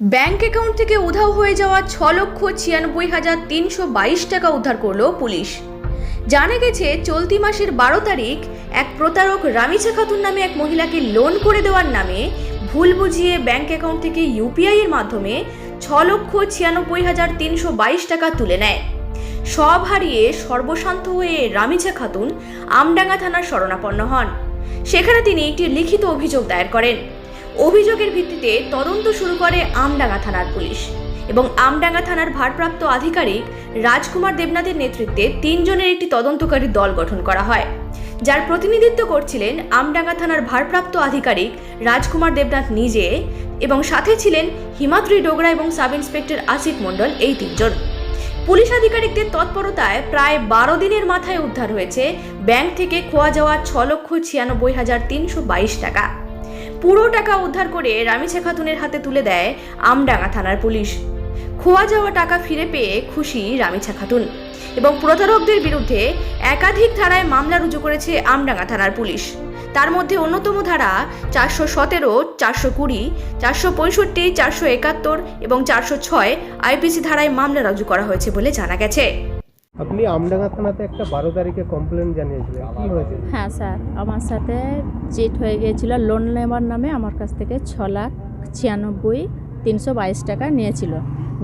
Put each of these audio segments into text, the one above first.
Bank account থেকে উধাও হয়ে যাওয়া ছ লক্ষ ছিয়ানব্বই হাজার তিনশো বাইশ টাকা উদ্ধার করল পুলিশ। জানা গেছে, চলতি মাসের বারো তারিখ এক প্রতারক রামিছা খাতুন নামে এক মহিলাকে লোন করে দেওয়ার নামে ভুল বুঝিয়ে ব্যাংক অ্যাকাউন্ট থেকে ইউপিআই এর মাধ্যমে ছ লক্ষ ছিয়ানব্বই হাজার তিনশো বাইশ টাকা তুলে নেয়। সব হারিয়ে সর্বশান্ত হয়ে রামিছা খাতুন আমডাঙ্গা থানার শরণাপন্ন হন। সেখানে তিনি একটি লিখিত অভিযোগ দায়ের করেন। অভিযোগের ভিত্তিতে তদন্ত শুরু করে আমডাঙ্গা থানার পুলিশ এবং আমডাঙ্গা থানার ভারপ্রাপ্ত আধিকারিক রাজকুমার দেবনাথের নেতৃত্বে তিনজনের একটি তদন্তকারী দল গঠন করা হয়। যার প্রতিনিধিত্ব করছিলেন আমডাঙ্গা থানার ভারপ্রাপ্ত আধিকারিক রাজকুমার দেবনাথ নিজে এবং সাথে ছিলেন হিমাদ্রি ডোগরা এবং সাব ইন্সপেক্টর আসিফ মণ্ডল এই তিনজন। পুলিশ আধিকারিকদের তৎপরতায় প্রায় বারো দিনের মাথায় উদ্ধার হয়েছে ব্যাংক থেকে খোয়া যাওয়া ছ লক্ষ ছিয়ানব্বই হাজার তিনশো বাইশ টাকা। পুরো টাকা উদ্ধার করে রামিছে খাতুনের হাতে তুলে দেয় আমডাঙ্গা থানার পুলিশ। খোয়া যাওয়া টাকা ফিরে পেয়ে খুশি রামিছা খাতুন এবং প্রতারকদের বিরুদ্ধে একাধিক ধারায় মামলা রুজু করেছে আমডাঙ্গা থানার পুলিশ। তার মধ্যে অন্যতম ধারা চারশো সতেরো, চারশো কুড়ি, চারশো পঁয়ষট্টি, চারশো একাত্তর এবং চারশো ছয় আইপিসি ধারায় মামলা রুজু করা হয়েছে বলে জানা গেছে। আপনি আমডাঙ্গা থানাতে একটা বারো তারিখে কমপ্লেন জানিয়েছিলেন। কি হয়েছে? হ্যাঁ স্যার। আমার সাথে চিট হয়ে গিয়েছিল লোন নেওয়ার নামে আমার কাছ থেকে ছ লাখ ছিয়ানব্বই তিনশো বাইশ টাকা নিয়েছিল।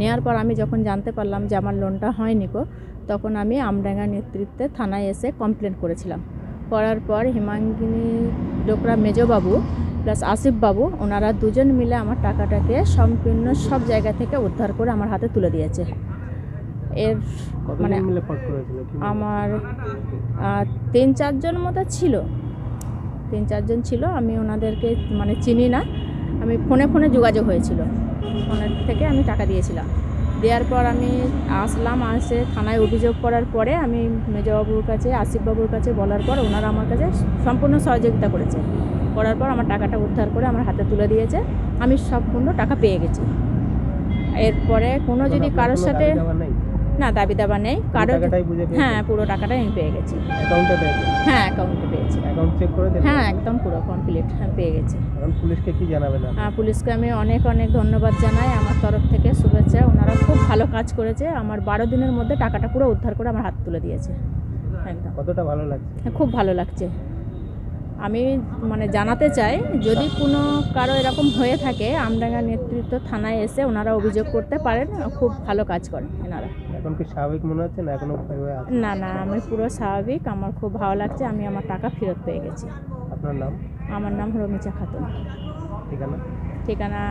নেওয়ার পর আমি যখন জানতে পারলাম যে আমার লোনটা হয়নি গো, তখন আমি আমডাঙ্গা নেতৃত্বে থানায় এসে কমপ্লেন করেছিলাম। করার পর হিমাঙ্গিনী ডোকরা মেজবাবু প্লাস আসিফ বাবু ওনারা দুজন মিলে আমার টাকাটাকে সম্পূর্ণ সব জায়গা থেকে উদ্ধার করে আমার হাতে তুলে দিয়েছে। এর মানে? আমার তিন চারজন মতো ছিল। তিন চারজন ছিল আমি ওনাদেরকে মানে চিনি না। আমি ফোনে ফোনে যোগাযোগ হয়েছিল। ফোনের থেকে আমি টাকা দিয়েছিলাম। দেওয়ার পর আমি আসলাম আসে থানায় অভিযোগ করার পরে আমি মেজবাবুর কাছে আসিফবাবুর কাছে বলার পর ওনারা আমার কাছে সম্পূর্ণ সহযোগিতা করেছে। করার পর আমার টাকাটা উদ্ধার করে আমার হাতে তুলে দিয়েছে। আমি সম্পূর্ণ টাকা পেয়ে গেছি। এরপরে কোনো যদি কারোর সাথে না দাবি দাবা নেই। পুরো কারও টাকাটাই বুঝে পেয়েছেন? হ্যাঁ পুরো টাকাটাই আমি পেয়ে গেছি। হ্যাঁ অ্যাকাউন্টে পেয়েছি। হ্যাঁ একদম পুরো কমপ্লিট হ্যাঁ পেয়ে গেছি। পুলিশকে কি জানাবেন? আহ, পুলিশকে আমি অনেক অনেক ধন্যবাদ জানাই। আমার তরফ থেকে শুভেচ্ছা। ওনারা খুব ভালো কাজ করেছে। আমার বারো দিনের মধ্যে টাকাটা পুরো উদ্ধার করে আমার হাত তুলে দিয়েছে। একদম। কতটা ভালো লাগছে? হ্যাঁ, খুব ভালো লাগছে। আমি মানে জানাতে চাই যদি কোনো কারও এরকম হয়ে থাকে আমডাঙ্গা নেতৃত্ব থানায় এসে ওনারা অভিযোগ করতে পারেন খুব ভালো কাজ করেন এনারা। এখন কি স্বাভাবিক মনে হচ্ছে না এখনও ভয় ভয় আছে? না না আমি পুরো স্বাভাবিক। আমার খুব ভালো লাগছে আমি আমার টাকা ফেরত পেয়ে গেছি। আপনার নাম? আমার নাম রমিচা খাতুন। ঠিকানা? ঠিকানা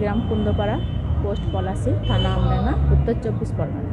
গ্রাম কুন্দপাড়া পোস্ট পলাশি থানা আমডাঙ্গা উত্তর চব্বিশ Pargana.